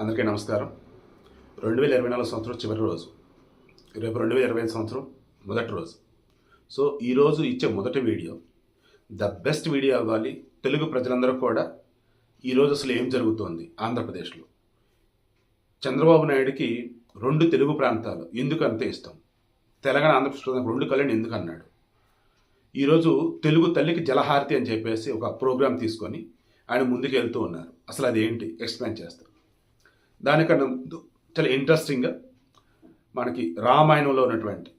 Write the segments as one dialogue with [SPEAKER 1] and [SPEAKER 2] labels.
[SPEAKER 1] అందరికీ నమస్కారం. రెండు వేల ఇరవై నాలుగు సంవత్సరం చివరి రోజు. రేపు రెండు వేల ఇరవై ఐదు సంవత్సరం మొదటి రోజు. సో ఈరోజు ఇచ్చే మొదటి వీడియో ద బెస్ట్ వీడియో అవ్వాలి తెలుగు ప్రజలందరూ కూడా. ఈరోజు అసలు ఏం జరుగుతోంది? ఆంధ్రప్రదేశ్లో. చంద్రబాబు నాయుడికి రెండు తెలుగు ప్రాంతాలు ఎందుకు అంత ఇష్టం? తెలంగాణ ఆంధ్రప్రదేశ్ రెండు కళ్యాణ్ ఎందుకు అన్నాడు ఈరోజు తెలుగు తల్లికి జలహారతి అని చెప్పేసి ఒక ప్రోగ్రాం తీసుకొని ఆయన ముందుకు వెళ్తూ ఉన్నారు. అసలు అది ఏంటి ఎక్స్ప్లెయిన్ చేస్తారు? దానికన్నా ముందు చాలా ఇంట్రెస్టింగ్గా మనకి రామాయణంలో ఉన్నటువంటి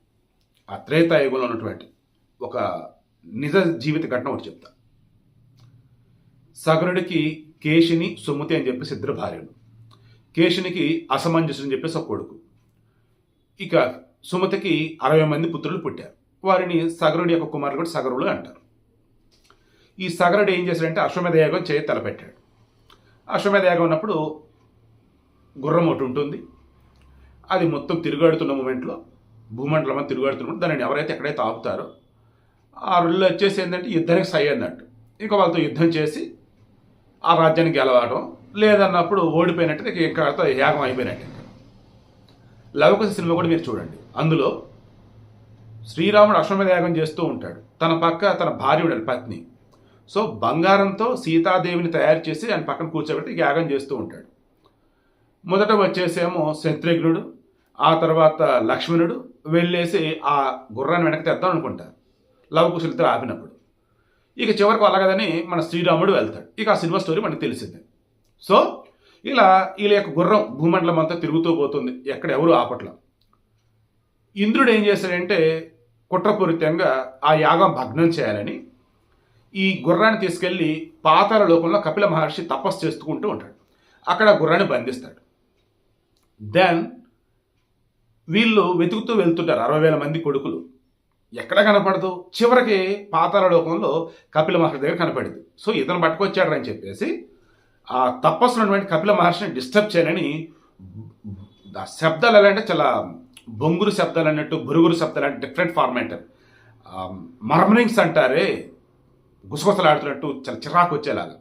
[SPEAKER 1] ఆ త్రేతాయుగంలో ఉన్నటువంటి ఒక నిజ జీవిత ఘటన ఒకటి చెప్తా. సగరుడికి కేశిని సుమతి అని చెప్పేసి ఇద్దరు భార్యలు. కేశునికి అసమంజసుడు అని చెప్పేసి ఒక కొడుకు. ఇక సుమతికి అరవై మంది పుత్రులు పుట్టారు. వారిని సగరుడి యొక్క కుమారులు కూడా సగరులు అంటారు. ఈ సగరుడు ఏం చేశాడంటే అశ్వమేధ యాగం చేయి తలపెట్టాడు. అశ్వమేధ యాగం ఉన్నప్పుడు గుర్రం ఒకటి ఉంటుంది. అది మొత్తం తిరుగాడుతున్న మూమెంట్లో భూమండలం తిరుగాడుతున్నప్పుడు దానిని ఎవరైతే ఎక్కడైతే ఆపుతారో ఆ రోజుల్లో వచ్చేసి ఏంటంటే యుద్ధానికి సై అన్నట్టు. ఇక వాళ్ళతో యుద్ధం చేసి ఆ రాజ్యానికి గెలవడం. లేదన్నప్పుడు ఓడిపోయినట్టు ఇంకా యాగం అయిపోయినట్టు లవకుశ సినిమా కూడా మీరు చూడండి. అందులో శ్రీరాముడు అశ్వమేధ యాగం చేస్తూ ఉంటాడు. తన పక్క తన భార్య ఉండాలి పత్ని. సో బంగారంతో సీతాదేవిని తయారు చేసి ఆయన పక్కన కూర్చోబెట్టి యాగం చేస్తూ ఉంటాడు. మొదట వచ్చేసేమో శత్రుఘ్నుడు ఆ తర్వాత లక్ష్మణుడు వెళ్ళేసి ఆ గుర్రాన్ని వెనక్కి తెద్దాం అనుకుంటారు లవకుశులతో ఆపినప్పుడు. ఇక చివరికి అలాగదని మన శ్రీరాముడు వెళ్తాడు. ఇక ఆ సినిమా స్టోరీ మనకు తెలిసిందే. సో ఇలా వీళ్ళ యొక్క గుర్రం భూమండలం అంతా తిరుగుతూ పోతుంది. ఎక్కడ ఎవరు ఆపట్ల. ఇంద్రుడు ఏం చేశాడంటే కుట్రపూరితంగా ఆ యాగం భగ్నం చేయాలని ఈ గుర్రాన్ని తీసుకెళ్ళి పాతాల లోకంలో కపిల మహర్షి తపస్సు చేసుకుంటూ ఉంటాడు. అక్కడ గుర్రాన్ని బంధిస్తాడు. దెన్ వీళ్ళు వెతుకుతూ వెళ్తుంటారు. అరవై వేల మంది కొడుకులు. ఎక్కడ కనపడదు? చివరికి పాతాల లోకంలో కపిల మహర్షి దగ్గర కనపడింది. సో ఇతను పట్టుకొచ్చాడు అని చెప్పేసి ఆ తపస్సున్నటువంటి కపిల మహర్షిని డిస్టర్బ్ చేయాలని శబ్దాలు ఎలా అంటే చాలా బొంగురు శబ్దాలు అన్నట్టు బురుగురు శబ్దాలు అంటే డిఫరెంట్ ఫార్మాట్ మర్మరింగ్స్ అంటారే గుసగుసలాడుతున్నట్టు చాలా చిరాకు వచ్చేలాగా.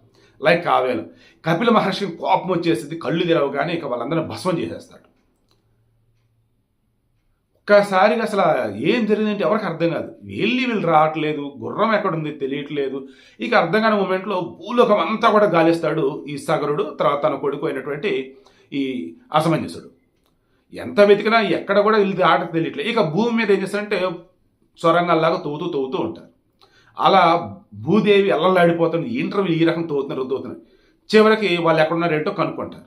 [SPEAKER 1] లైక్ కావేలు. కపిల మహర్షికి కోపం వచ్చేసింది కళ్ళు తెరవగానే ఇక వాళ్ళందరూ భస్మం చేసేస్తాడు. ఒక్కసారిగా అసలు ఏం జరిగిందంటే ఎవరికి అర్థం కాదు. వెళ్ళి వీళ్ళు రావట్లేదు గుర్రం ఎక్కడుంది తెలియట్లేదు. ఇక అర్థం కాని మూమెంట్లో భూలోకం అంతా కూడా గాలిస్తాడు ఈ సగరుడు తర్వాత తన కొడుకు అయినటువంటి ఈ అసమంజసుడు. ఎంత వెతికినా ఎక్కడ కూడా వీళ్ళు ఆట తెలియట్లేదు. ఇక భూమి మీద ఏం చేస్తారంటే సొరంగాల్లాగా తవ్వుతూ తవ్వుతూ ఉంటారు. అలా భూదేవి అల్లలాడిపోతుంది ఇంటర్వ్యూ ఈ రకం తోతున్నారు తోతున్నారు చివరికి వాళ్ళు ఎక్కడున్నారేంటో కనుక్కుంటారు.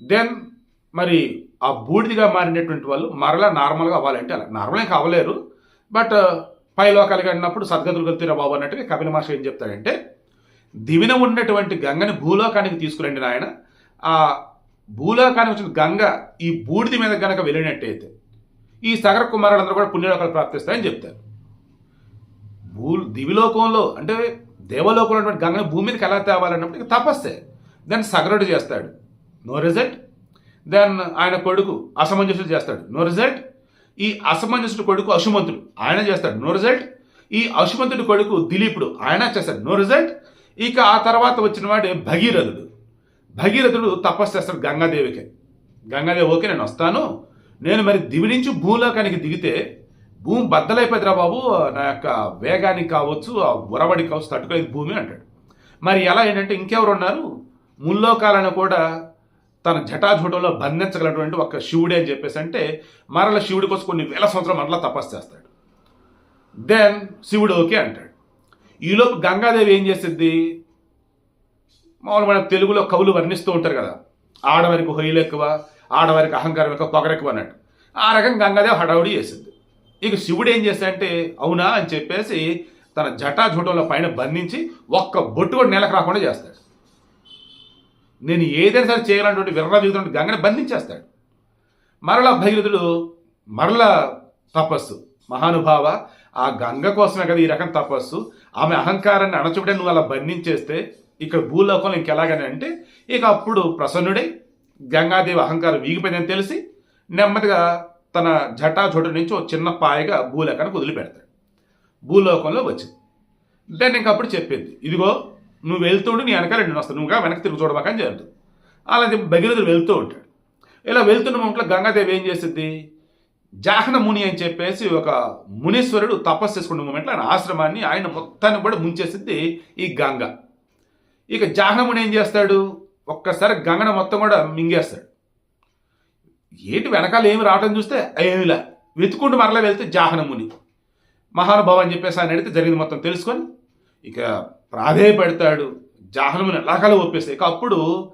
[SPEAKER 1] దెన్ మరి ఆ బూడిదిగా మారినటువంటి వాళ్ళు మరలా నార్మల్గా అవ్వాలంటే అలా. నార్మల్గా ఇంకా అవ్వలేరు బట్ uh, పై లోకాలకి అన్నప్పుడు సద్గతులు కలుతురా బాబు అన్నట్టుగా కపిల మహర్షి ఏం చెప్తాడంటే దివిన ఉన్నటువంటి గంగని భూలోకానికి తీసుకురండి నాయన. ఆ భూలోకానికి వచ్చిన గంగ ఈ బూడిది మీద గనక వెళ్ళినట్టయితే ఈ సగర కుమారులందరూ కూడా పుణ్యలోకాలు ప్రాప్తిస్తాయని చెప్తారు. భూ దివిలోకంలో అంటే దేవలోకంలో ఉన్నటువంటి గంగని భూమి మీదకి ఎలా తేవాలన్నప్పుడు తపస్సే. దాన్ని సగరుడు చేస్తాడు. నో రిజల్ట్ దెన్ ఆయన కొడుకు అసమంజసుడు చేస్తాడు. నో రిజల్ట్ ఈ అసమంజసుడు కొడుకు అశుమంతుడు ఆయన చేస్తాడు. నో రిజల్ట్ ఈ అశుమంతుడి కొడుకు దిలీపుడు. ఆయన చేస్తాడు. నో రిజల్ట్ ఇక ఆ తర్వాత వచ్చిన వాడే భగీరథుడు. భగీరథుడు తపస్సు చేస్తాడు గంగాదేవికి. గంగాదేవి ఓకే నేను వస్తాను. నేను మరి దివి నుంచి భూలోకానికి దిగితే భూమి బద్దలైపోతుందిరా బాబు నా యొక్క వేగానికి కావచ్చు ఆ ఉరవడికి కావచ్చు తట్టుకోలేదు భూమి అంటాడు. మరి ఎలా ఏంటంటే ఇంకెవరు ఉన్నారు? ముల్లోకాలను కూడా తన జటాజుటంలో బంధించగలటువంటి ఒక శివుడే అని చెప్పేసి అంటే మరల శివుడి కోసం కొన్ని వేల సంవత్సరం మరలా తపస్సు చేస్తాడు. దెన్ శివుడు ఓకే అంటాడు. ఈలోపు గంగాదేవి ఏం చేస్తుంది మామూలు మన తెలుగులో కవులు వర్ణిస్తూ ఉంటారు కదా ఆడవారికి హొయ్యలు ఎక్కువ ఆడవారికి అహంకారం ఎక్కువ పొగరెక్కువ అన్నట్టు. ఆ రకంగా గంగాదేవి హడావుడి చేసింది ఇక శివుడు ఏం చేస్తాడంటే అవునా అని చెప్పేసి తన జటాజుటంలో పైన బంధించి ఒక్క బొట్టు కూడా నెలకు రాకుండా చేస్తాడు. నేను ఏదైనా సరే చేయాలన్నటువంటి విర్ర దిగుతున్న గంగని బంధించేస్తాడు. మరలా భగీరథుడు మరలా తపస్సు మహానుభావ ఆ గంగ కోసమే కదా ఈ రకం తపస్సు ఆమె అహంకారాన్ని అణచుబడి నువ్వు అలా బంధించేస్తే ఇక్కడ భూలోకంలో ఇంకెలాగని అంటే ఇక అప్పుడు ప్రసన్నుడై గంగాదేవి అహంకారం వీగిపోయిందని తెలిసి నెమ్మదిగా తన జటాజోటు నుంచి ఒక చిన్న పాయగా భూలోకానికి వదిలిపెడతాడు. భూలోకంలో వచ్చింది. దాన్ని ఇంకప్పుడు చెప్పింది. ఇదిగో నువ్వు వెళ్తుండు నీ వెనకాల నేను వస్తాను. నువ్వుగా వెనక్కి తిరిగి చూడబాకని చెప్తుంది అలాగే భగీరథుడు వెళ్తూ ఉంటాడు. ఇలా వెళ్తున్న మొంట్లో గంగాదేవి ఏం చేస్తుంది జాహ్న ముని అని చెప్పేసి ఒక మునీశ్వరుడు తపస్సు చేసుకున్న మూమెంట్లో ఆయన ఆశ్రమాన్ని ఆయన మొత్తాన్ని కూడా ముంచేసింది ఈ గంగ. ఇక జాహ్నముని ఏం చేస్తాడు? ఒక్కసారి గంగను మొత్తం కూడా మింగేస్తాడు. ఏంటి వెనకాల ఏమి రావటం చూస్తే ఏమిలా? వెతుకుంటూ మరలా వెళ్తే జాహనముని మహానుభావ అని చెప్పేసి ఆయన అడిగితే జరిగింది మొత్తం తెలుసుకొని ఇక ప్రాధేయపడతాడు. జాహ్నముని ఎలాకాలో ఒప్పేస్తే ఇక అప్పుడు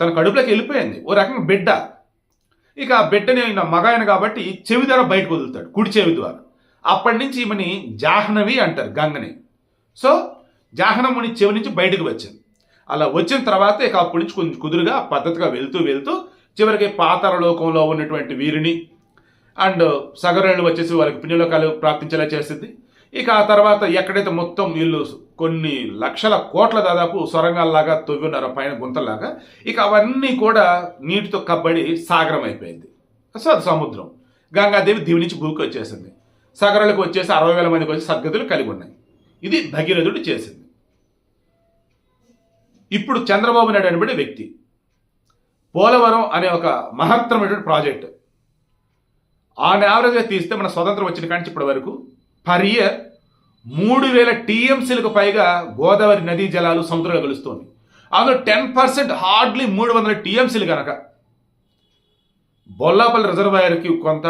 [SPEAKER 1] తన కడుపులోకి వెళ్ళిపోయింది. ఓ రకంగా బిడ్డ. ఇక ఆ బిడ్డని ఆయన మగాయన కాబట్టి చెవి ద్వారా బయటకు వదులుతాడు. కుడి చెవి ద్వారా. అప్పటి నుంచి ఈమెని జాహ్నవి అంటారు గంగని. సో జాహ్నముని చెవి నుంచి బయటకు వచ్చింది. అలా వచ్చిన తర్వాత ఇక అప్పటి నుంచి కొంచెం కుదురుగా పద్ధతిగా వెళ్తూ వెళ్తూ చివరికి పాతాల లోకంలో ఉన్నటువంటి వీరిని అండ్ సగరులు వచ్చేసి వారికి పుణ్యలోకాలు ప్రాప్తించేలా చేసింది. ఇక ఆ తర్వాత ఎక్కడైతే మొత్తం వీళ్ళు కొన్ని లక్షల కోట్ల దాదాపు సొరంగాల్లాగా తవ్వి ఉన్నారు పైన గుంతల్లాగా ఇక అవన్నీ కూడా నీటితో కబ్బడి సాగరం అయిపోయింది సో అది సముద్రం. గంగాదేవి దీవి నుంచి భూకి వచ్చేసింది. సగరులకు వచ్చేసి అరవై వేల మందికి వచ్చి సద్గతులు కలిగి ఉన్నాయి. ఇది భగీరథుడు చేసింది. ఇప్పుడు చంద్రబాబు నాయుడు అనబడే వ్యక్తి. పోలవరం అనే ఒక మహత్తరమైనటువంటి ప్రాజెక్ట్. ఆన్ యావరేజ్గా తీస్తే మన స్వతంత్రం వచ్చిన కాంచి ఇప్పటి వరకు పర్ ఇయర్ మూడు వేల టీఎంసీలకు పైగా గోదావరి నదీ జలాలు సముద్రంలో కలుస్తోంది. అందులో టెన్ పర్సెంట్ హార్డ్లీ మూడు వందల టీఎంసీలు కనుక బొల్లాపల్లి రిజర్వాయర్కి కొంత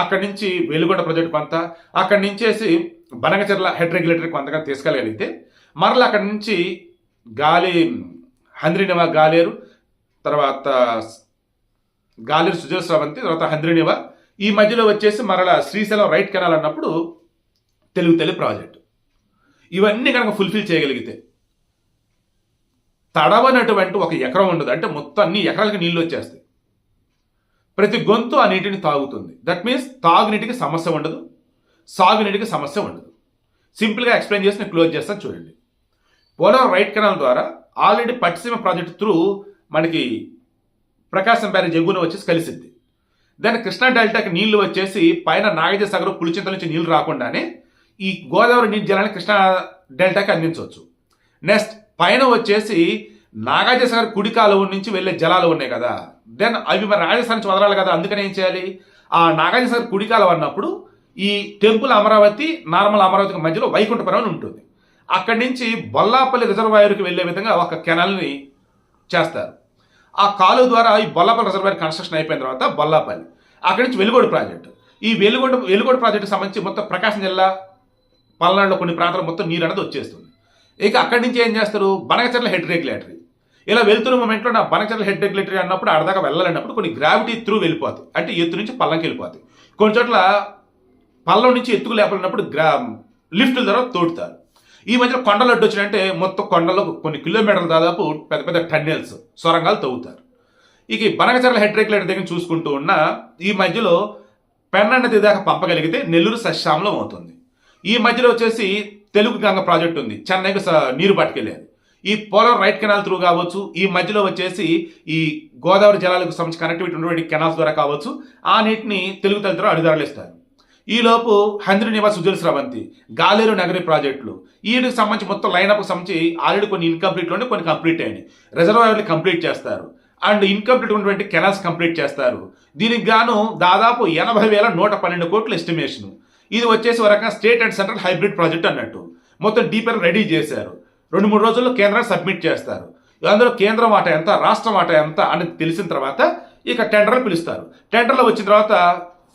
[SPEAKER 1] అక్కడి నుంచి వెలుగొండ ప్రాజెక్ట్ కొంత అక్కడి నుంచేసి బనగచెర్ల హెడ్ రెగ్యులేటర్ కొంతగా తీసుకెళ్ళగలిగితే మరలా అక్కడి నుంచి గాలి హంద్రినివా గాలేరు తర్వాత గాలేరు సుజస్రవంతి తర్వాత హంద్రినివ. ఈ మధ్యలో వచ్చేసి మరలా శ్రీశైలం రైట్ కెనాల్ అన్నప్పుడు తెలుగు తెలుగు ప్రాజెక్టు. ఇవన్నీ కనుక ఫుల్ఫిల్ చేయగలిగితే తడవనటువంటి ఒక ఎకరం ఉండదు. అంటే మొత్తం అన్ని ఎకరాలకి నీళ్ళు వచ్చేస్తాయి. ప్రతి గొంతు ఆ నీటిని తాగుతుంది. దట్ మీన్స్ తాగునీటికి సమస్య ఉండదు. సాగునీటికి సమస్య ఉండదు. సింపుల్గా ఎక్స్ప్లెయిన్ చేసి నేను క్లోజ్ చేస్తాను చూడండి. పోలవరం రైట్ కెనాల్ ద్వారా ఆల్రెడీ పట్టిసీమ ప్రాజెక్ట్ త్రూ మనకి ప్రకాశం బ్యారేజ్ ఎగున వచ్చేసి కలిసిద్ది. దాని కృష్ణా డెల్టాకి నీళ్ళు వచ్చేసి పైన నాగజ సాగర్ పులిచింత నుంచి నీళ్ళు రాకుండానే ఈ గోదావరి నీటి జలాన్ని కృష్ణా డెల్టాకి అందించవచ్చు. నెక్స్ట్ పైన వచ్చేసి నాగార్జునసాగర్ కుడి కాలువ నుంచి వెళ్ళే జలాలు ఉన్నాయి కదా. దెన్ అవి మరి రాజస్థాన్ నుంచి వదలాలి కదా అందుకని ఏం చేయాలి? ఆ నాగార్జునసాగర్ కుడి కాలువ అన్నప్పుడు ఈ టెంపుల్ అమరావతి నార్మల్ అమరావతికి మధ్యలో వైకుంఠపురం అని ఉంటుంది. అక్కడి నుంచి బొల్లాపల్లి రిజర్వాయర్కి వెళ్ళే విధంగా ఒక కెనాల్ని చేస్తారు. ఆ కాలువ ద్వారా ఈ బొల్లాపల్లి రిజర్వాయర్ కన్స్ట్రక్షన్ అయిపోయిన తర్వాత బొల్లాపల్లి. అక్కడి నుంచి వెలుగోడు ప్రాజెక్టు. ఈ వెలుగొండ వెలుగోడు ప్రాజెక్టుకి సంబంధించి మొత్తం ప్రకాశం జిల్లా పల్నాడులో కొన్ని ప్రాంతాలు మొత్తం నీరు అనేది వచ్చేస్తుంది. ఇక అక్కడి నుంచి ఏం చేస్తారు? Banakacherla head regulatory. ఇలా వెళ్తున్న మూమెంట్లో నా బనగచర్ల హెడ్ రెగ్యులేటరీ అన్నప్పుడు అడదాకా వెళ్ళాలన్నప్పుడు కొన్ని గ్రావిటీ త్రూ వెళ్ళిపోతాయి. అంటే ఎత్తు నుంచి పల్లంకి వెళ్ళిపోతాయి. కొన్ని చోట్ల పల్లం నుంచి ఎత్తుకు లేపలేనప్పుడు గ్రా లిఫ్టుల ద్వారా తోడుతారు. ఈ మధ్యలో కొండలు అడ్డు వచ్చినంటే మొత్తం కొండలో కొన్ని కిలోమీటర్ల దాదాపు పెద్ద పెద్ద టన్నెల్స్ సొరంగాలు తవ్వుతారు. ఇక ఈ బనగచర్ల హెడ్ రెగ్యులేటర్ దగ్గర చూసుకుంటూ ఉన్న ఈ మధ్యలో పెన్న నది దాకా పంపగలిగితే నెల్లూరు సశ్యామలం అవుతుంది. ఈ మధ్యలో వచ్చేసి తెలుగు గంగ ప్రాజెక్ట్ ఉంది చెన్నైకి స- నీరు పట్టుకెళ్ళేది. ఈ పోలవరం రైట్ కెనాల్ త్రూ కావచ్చు ఈ మధ్యలో వచ్చేసి ఈ గోదావరి జలాలకు సంబంధించి కనెక్టివిటీ ఉన్నటువంటి కెనాల్స్ ద్వారా కావచ్చు ఆ నీటిని తెలుగు తల్లితో అడుగుదారులేస్తారు ఈలోపు హంద్రి నివాస్ సుజల్ స్రవంతి గాలేరు నగరి ప్రాజెక్టులు. వీటికి సంబంధించి మొత్తం లైనప్కి సంబంధించి ఆల్రెడీ కొన్ని ఇన్కంప్లీట్లోనే కొన్ని కంప్లీట్ అయినాయి. రిజర్వాయర్లు కంప్లీట్ చేస్తారు. అండ్ ఇన్కంప్లీట్ ఉన్నటువంటి కెనాల్స్ కంప్లీట్ చేస్తారు. దీనికి గాను దాదాపు ఎనభై వేల నూట పన్నెండు కోట్ల ఎస్టిమేషన్ ఇది వచ్చేసి వరకు state and central hybrid project అన్నట్టు. మొత్తం డీపర్ రెడీ చేశారు. రెండు మూడు రోజుల్లో కేంద్రాన్ని సబ్మిట్ చేస్తారు. అందులో కేంద్రం ఆట ఎంత రాష్ట్ర వాటా ఎంత అని తెలిసిన తర్వాత ఇక టెండర్లు పిలుస్తారు. టెండర్లు వచ్చిన తర్వాత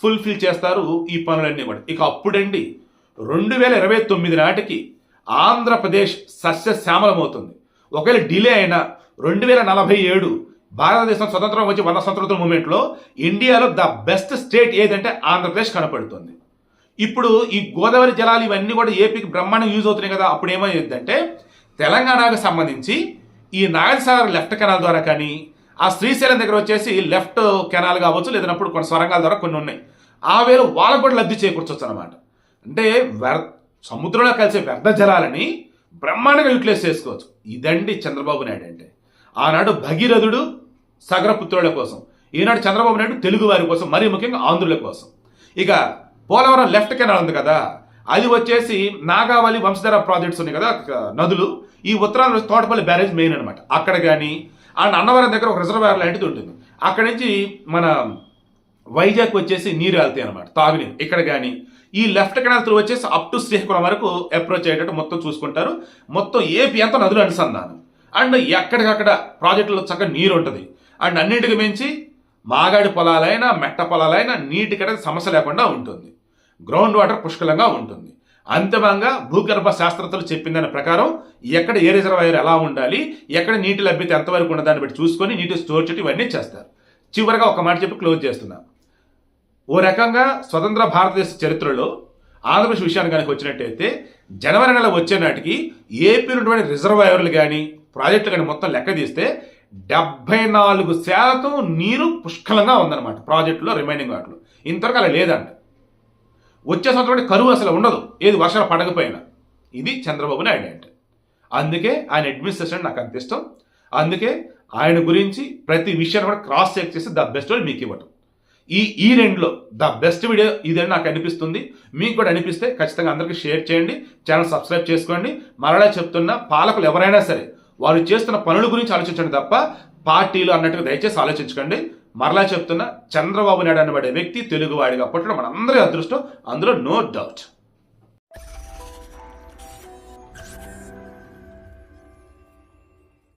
[SPEAKER 1] ఫుల్ఫిల్ చేస్తారు ఈ పనులన్నీ కూడా. ఇక అప్పుడండి రెండు వేల ఇరవై తొమ్మిది నాటికి ఆంధ్రప్రదేశ్ సస్యశ్యామలమవుతుంది ఒకవేళ డిలే అయినా రెండు వేల నలభై ఏడు భారతదేశం స్వతంత్రం వచ్చి వంద సంవత్సరాల మూమెంట్లో ఇండియాలో ద బెస్ట్ స్టేట్ ఏదంటే ఆంధ్రప్రదేశ్ కనపడుతుంది. ఇప్పుడు ఈ గోదావరి జలాలు ఇవన్నీ కూడా ఏపీకి బ్రహ్మాండం యూజ్ అవుతున్నాయి కదా అప్పుడు ఏమైందంటే తెలంగాణకు సంబంధించి ఈ నాగసాగర్ లెఫ్ట్ కెనాల్ ద్వారా కానీ ఆ శ్రీశైలం దగ్గర వచ్చేసి లెఫ్ట్ కెనాల్ కావచ్చు లేదన్నప్పుడు కొన్ని సొరంగాల ద్వారా కొన్ని ఉన్నాయి. ఆ వేలు వాళ్ళకు కూడా లబ్ధి చేకూర్చొచ్చు అనమాట అంటే వ్యర్ సముద్రంలో కలిసే వ్యర్థ జలాలని బ్రహ్మాండంగా యూటిలైజ్ చేసుకోవచ్చు. ఇదండి చంద్రబాబు నాయుడు అంటే. ఆనాడు భగీరథుడు సగరపుత్రుల కోసం ఈనాడు చంద్రబాబు నాయుడు తెలుగు వారి కోసం మరీ ముఖ్యంగా ఆంధ్రుల కోసం. ఇక పోలవరం లెఫ్ట్ కెనాల్ ఉంది కదా అది వచ్చేసి నాగావళి వంశధార ప్రాజెక్ట్స్ ఉన్నాయి కదా నదులు. ఈ ఉత్తరాంధ్ర తోటపల్లి బ్యారేజ్ మెయిన్ అనమాట అక్కడ కానీ అండ్ అన్నవరం దగ్గర ఒక రిజర్వాయర్ లాంటిది ఉంటుంది. అక్కడి నుంచి మన వైజాగ్ వచ్చేసి నీరు వెళ్తాయి అనమాట తాగునీరు. ఇక్కడ కానీ ఈ లెఫ్ట్ కెనాల్ త్రూ వచ్చేసి అప్ టు శ్రీకాకుళం వరకు అప్రోచ్ అయ్యేటట్టు మొత్తం చూసుకుంటారు. మొత్తం ఏపీ అంతా నదులు అనుసంధానం. అండ్ ఎక్కడికక్కడ ప్రాజెక్టులో చక్కగా నీరు ఉంటుంది. అండ్ అన్నింటికి మించి మాగాడి పొలాలైనా మెట్ట పొలాలైనా నీటికి సమస్య లేకుండా ఉంటుంది. గ్రౌండ్ వాటర్ పుష్కలంగా ఉంటుంది. అంతిమంగా భూగర్భ శాస్త్రతలు చెప్పిన దాని ప్రకారం ఎక్కడ ఏ రిజర్వాయర్ ఎలా ఉండాలి ఎక్కడ నీటి లభ్యత ఎంతవరకు ఉన్న దాన్ని బట్టి చూసుకొని నీటి స్టోర్ చేయడం ఇవన్నీ చేస్తారు. చివరిగా ఒక మాట చెప్పి క్లోజ్ చేస్తున్నా. ఓ రకంగా స్వతంత్ర భారతదేశ చరిత్రలో ఆంధ్రప్రదేశ్ విషయాన్ని కనుక వచ్చినట్టయితే జనవరి నెల వచ్చే నాటికి ఏపీ ఉన్నటువంటి రిజర్వాయర్లు కానీ ప్రాజెక్టులు కానీ మొత్తం లెక్క తీస్తే డెబ్బై నాలుగు శాతం నీరు పుష్కలంగా ఉందన్నమాట ప్రాజెక్టులో రిమైనింగ్ వాటిలో ఇంతవరకు అలా లేదంట. వచ్చే సంవత్సరం కరువు అసలు ఉండదు. ఏది వర్షాలు పడకపోయినా. ఇది చంద్రబాబు నాయుడు అంటే అందుకే ఆయన అడ్మినిస్ట్రేషన్ నాకు అంత ఇష్టం. అందుకే ఆయన గురించి ప్రతి విషయాన్ని కూడా క్రాస్ చెక్ చేసి ద బెస్ట్ మీకు ఇవ్వటం. ఈ ఈ రెండులో ద బెస్ట్ వీడియో ఇదని నాకు అనిపిస్తుంది. మీకు కూడా అనిపిస్తే ఖచ్చితంగా అందరికీ షేర్ చేయండి. ఛానల్ సబ్స్క్రైబ్ చేసుకోండి. మరలా చెప్తున్న పాలకులు ఎవరైనా సరే వారు చేస్తున్న పనుల గురించి ఆలోచించండి తప్ప పార్టీలు అన్నట్టుగా దయచేసి ఆలోచించకండి. మరలా చెప్తున్న చంద్రబాబు నాయుడు అనబడే వ్యక్తి తెలుగువాడిగా పుట్టడం మనందరి అదృష్టం. అందులో నో డౌట్